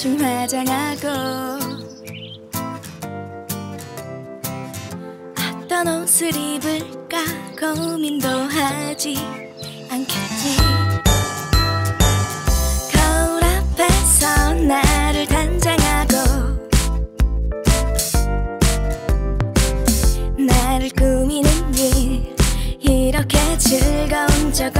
춤 화장하고 어떤 옷을 입을까 고민도 하지 않겠지. 거울 앞에서 나를 단장하고 나를 꾸미는 일 이렇게 즐거운 적